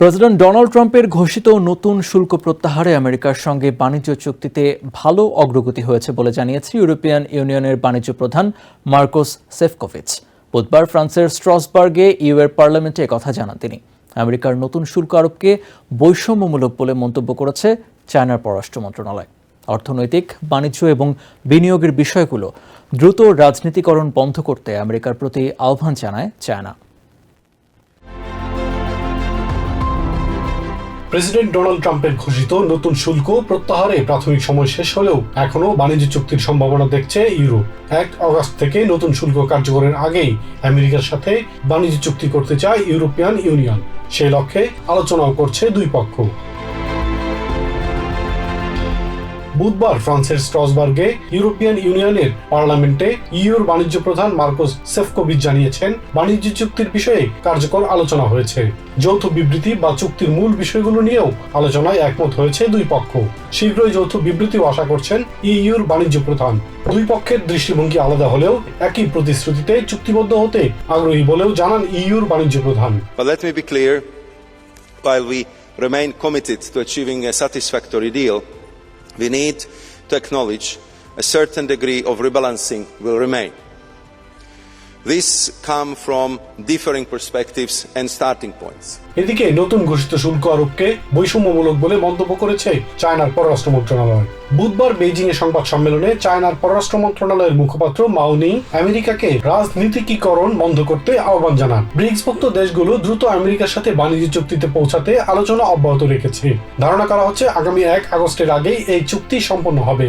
President Donald ট্রাম্পের ঘোষিত নতুন শুল্ক প্রত্যাহারে আমেরিকার সঙ্গে বাণিজ্য চুক্তিতে ভালো অগ্রগতি হয়েছে বলে জানিয়েছে ইউরোপিয়ান ইউনিয়নের বাণিজ্য প্রধান মার্কোস সেফকোভিচ। বুধবার ফ্রান্সের স্ট্রসবার্গে ইউএর পার্লামেন্টে কথা জানান তিনি। আমেরিকার নতুন শুল্ক আরোপকে বৈষম্যমূলক বলে মন্তব্য করেছে চায়নার পররাষ্ট্র মন্ত্রণালয়। অর্থনৈতিক, বাণিজ্য এবং বিনিয়োগের বিষয়গুলো দ্রুত রাজনীতিকরণ বন্ধ করতে আমেরিকার প্রতি আহ্বান জানায় চায়না। প্রেসিডেন্ট ডোনাল্ড ট্রাম্পের ঘোষিত নতুন শুল্ক প্রত্যাহারে প্রাথমিক সময় শেষ হলেও এখনও বাণিজ্য চুক্তির সম্ভাবনা দেখছে ইউরোপ এক অগস্ট থেকে নতুন শুল্ক কার্যকরের আগেই আমেরিকার সাথে বাণিজ্য চুক্তি করতে চায় ইউরোপিয়ান ইউনিয়ন। সেই লক্ষ্যে আলোচনাও করছে দুই পক্ষ। বুধবার ফ্রান্সের স্ট্রসবার্গে ইউরোপিয়ান ইউনিয়নের পার্লামেন্টে ইউর বাণিজ্য প্রধান মার্কোস সেফকোভিচ জানিয়েছেন বাণিজ্য চুক্তির বিষয়ে কার্যকর আলোচনা হয়েছে। যৌথ বিবৃতি বা চুক্তির মূল বিষয়গুলো নিয়েও আলোচনায় একমত হয়েছে দুই পক্ষ। শীঘ্রই যৌথ বিবৃতিও আশা করছেন ইউর বাণিজ্য প্রধান। দুই পক্ষের দৃষ্টিভঙ্গি আলাদা হলেও একই প্রতিশ্রুতিতে চুক্তিবদ্ধ হতে আগ্রহী বলেও জানান ইউর বাণিজ্য প্রধান। While we remain committed to achieving a satisfactory deal, we need to acknowledge a certain degree of rebalancing will remain. These come from differing perspectives and starting points. এদিকে নতুন ঘোষিত শুল্ক আরোপকে বৈষম্যমূলক বলে মন্তব্য করেছে চায়নার পররাষ্ট্র মন্ত্রণালয়। বুধবার বেইজিং এ সংবাদ সম্মেলনে চায়নার পররাষ্ট্র মন্ত্রণালয়ের মুখপাত্র মাউনি আমেরিকাকে রাজনীতিকীকরণ বন্ধ করতে আহ্বান জানান। ব্রিক্সভুক্ত দেশগুলো দ্রুত আমেরিকার সাথে বাণিজ্য চুক্তিতে পৌঁছাতে আলোচনা অব্যাহত রেখেছে। ধারণা করা হচ্ছে আগামী এক আগস্টের আগেই এই চুক্তি সম্পন্ন হবে।